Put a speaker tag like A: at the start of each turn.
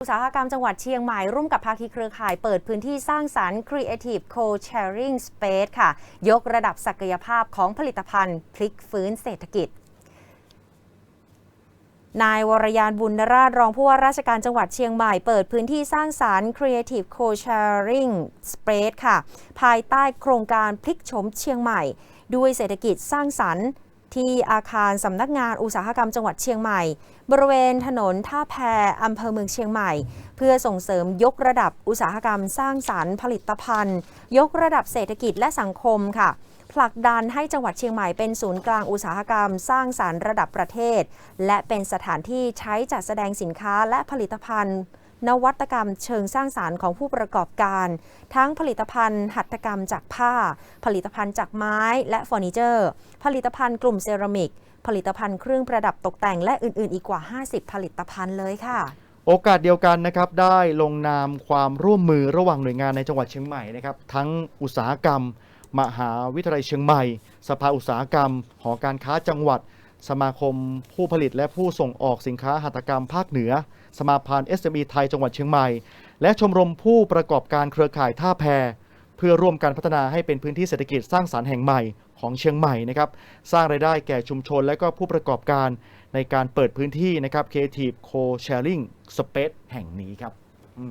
A: อุตสาหกรรมจังหวัดเชียงใหม่ร่วมกับภาคีเครือข่ายเปิดพื้นที่สร้างสรรค์ Creative Co-Sharing Space ค่ะ ยกระดับศักยภาพของผลิตภัณฑ์พลิกฟื้นเศรษฐกิจนายวรยานบุญนราชรองผู้ว่าราชการจังหวัดเชียงใหม่เปิดพื้นที่สร้างสารรค์ Creative Co-Sharing Space ค่ะ ภายใต้โครงการพลิกโฉมเชียงใหม่ ด้วยเศรษฐกิจสร้างสรรค์ ที่อาคารสำนักงานอุตสาหกรรมจังหวัดเชียงใหม่ บริเวณถนนท่าแพอำเภอเมืองเชียงใหม่ เพื่อส่งเสริมยกระดับอุตสาหกรรมสร้างสรรค์ผลิตภัณฑ์ ยกระดับเศรษฐกิจและสังคมค่ะผลักดันให้จังหวัดเชียงใหม่เป็นศูนย์กลางอุตสาหกรรม สร้างสารรค์ระดับประเทศ และเป็นสถานที่ใช้จัดแสดงสินค้าและผลิตภัณฑ์ นวัตกรรมเชิงสร้างสารรค์ของผู้ประกอบการ ทั้งผลิตภัณฑ์ หัตถกรรมจากผ้า ผลิตภัณฑ์จากไม้และเฟอร์นิเจอร์ ผลิตภัณฑ์กลุ่มเซรามิก ผลิตภัณฑ์เครื่องประดับตกแต่งและอื่น ๆ อีกกว่า 50 ผลิตภัณฑ์เลยค่ะ
B: โอกาสเดียวกันนะครับได้ลงนามความร่วมมือระหว่างหน่วยงานในจังหวัดเชียงใหม่นะครับทั้งอุตสาหกรรม มหาวิทยาลัยเชียงใหม่ สภาอุตสาหกรรม หอการค้าจังหวัด สมาคมผู้ผลิตและผู้ส่งออกสินค้าหัตถกรรมภาคเหนือ สมาพันธ์ SME ไทยจังหวัดเชียงใหม่ และชมรมผู้ประกอบการเครือข่ายท่าแพเพื่อร่วมกันพัฒนาให้เป็นพื้นที่เศรษฐกิจสร้างสารรค์แห่งใหม่ของเชียงใหม่นะครับ สร้างรายได้แก่ชุมชนและก็ผู้ประกอบการในการเปิดพื้นที่นะครับ Creative Co-Sharing Space แห่งนี้ครับอื